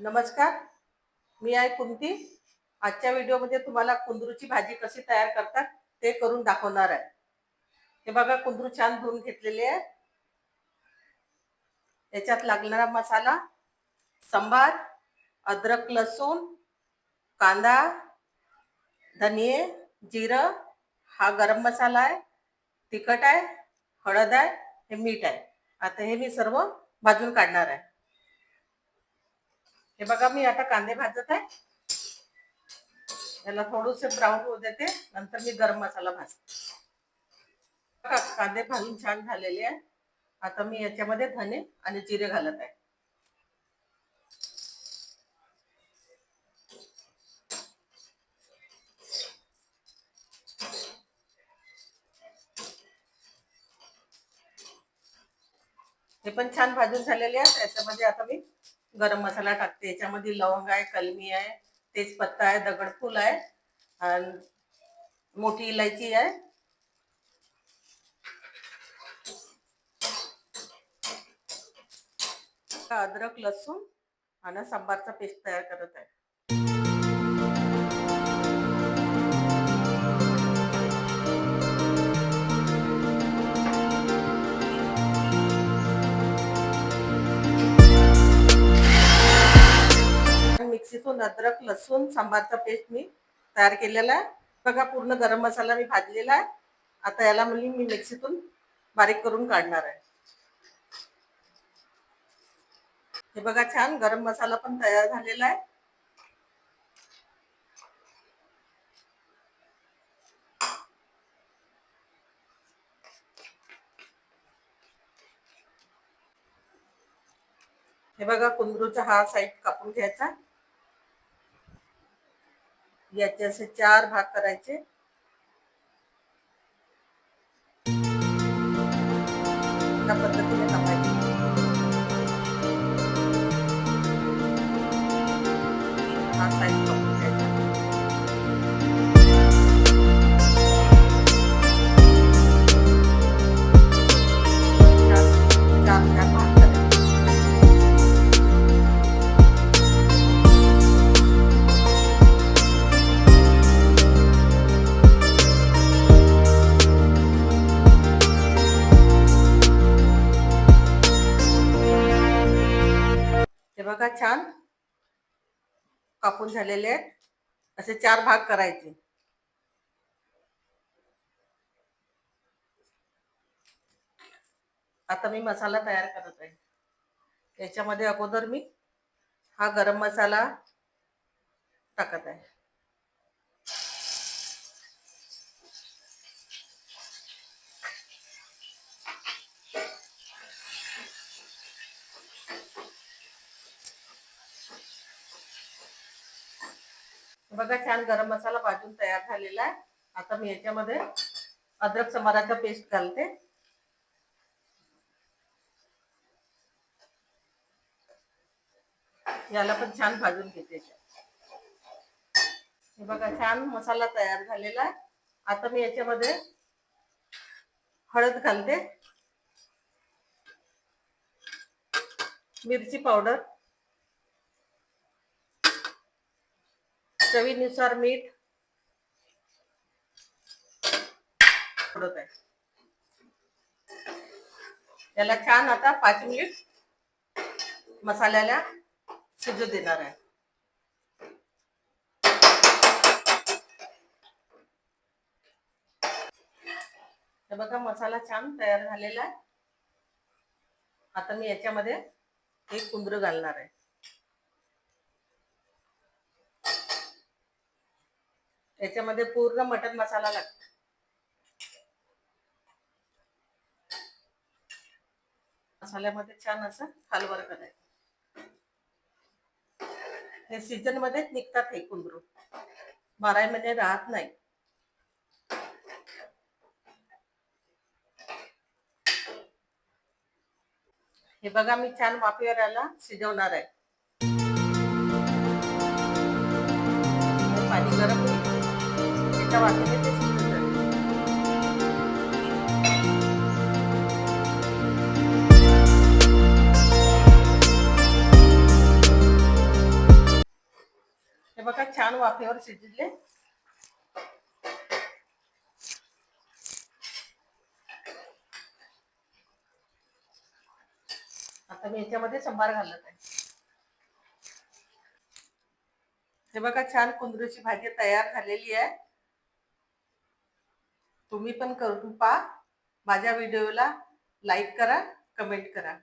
नमस्कार. मी आहे कुंती. आजच्या व्हिडिओमध्ये तुम्हाला कुंदरूची भाजी कशी तयार करतात ते करून दाखवणार आहे. हे बघा कुंदरू छान धुवून घेतलेले आहे. याच्यात लागणारा मसाला संभार अद्रक लसूण कांदा धनिये जिरं. हा गरम मसाला आहे तिखट आहे. हळद आहे हे मीठ आहे. आता हे मी सर्व भाजून काढणार आहे. हे बघा मी आता कांदे भाजत आहे. याला थोडंसं ब्राऊन होऊ देते नंतर मी गरम मसाला भाजते. कांदे भाजून छान झालेले आहे. आता मी याच्यामध्ये धने आणि जिरे घालत आहे. हे पण छान भाजून झालेले आहेत. त्याच्यामध्ये आता मी गरम मसाला टाकते. याच्यामध्ये लवंग आहे कलमी आहे तेजपत्ता आहे दगडफूल आहे आणि मोठी इलायची आहे. अद्रक लसूण आणि सांबारचा पेस्ट तयार करत आहे. मिक्सीतून अद्रक लसूण सांबारचा पेस्ट मी तयार केलेला आहे. बघा पूर्ण गरम मसाला मी भाजलेला आहे. आता याला म्हणजे मी मिक्सीतून बारीक करून काढणार आहे. हे बघा छान गरम मसाला पण तयार झालेला आहे. हे बघा कुंदरूचा हा साईड कापून घ्यायचा. याचे असे चार भाग करायचे. त्या पद्धतीने कापायचे हा साईड छान कापून झालेले आहेत. असे चार भाग करायचे. आता मी मसाला तयार करत आहे. याच्यामध्ये अगोदर मी हा गरम मसाला टाकत आहे. बघा छान गरम मसाला भाजून तयार झालेला आहे. आता मी याच्यामध्ये अद्रक समाराचा पेस्ट घालते. याला पण छान भाजून घेते. हे बघा छान मसाला तयार झालेला आहे. आता मी याच्यामध्ये हळद घालते. मिरची पावडर. चवीनुसार मीठ थोडं आहे. याला छान आता पाच मिनिट मसाल्याला शिजू देणार आहे. तर बघा मसाला छान तयार झालेला आहे. आता मी याच्यामध्ये एक कुंदरू घालणार आहे. याच्यामध्ये पूर्ण मटन मसाला लागतो. मसाल्यामध्ये छान असं हलवर करायचं. हे सीझन मध्येच निघतात हे कुंदरू. बाराही महिने राहत नाही. हे बघा मी छान वाफेवर याला शिजवणार आहे. पाणी गरम मिनटं ते हे बघा छान वाफेवर शिजले. आता मी याच्यामध्ये सांबार घालत आहे. हे बघा छान कुंदरूची भाजी तयार झालेली आहे. तुम्ही पण करून पहा. माझ्या व्हिडिओला लाईक करा कमेंट करा.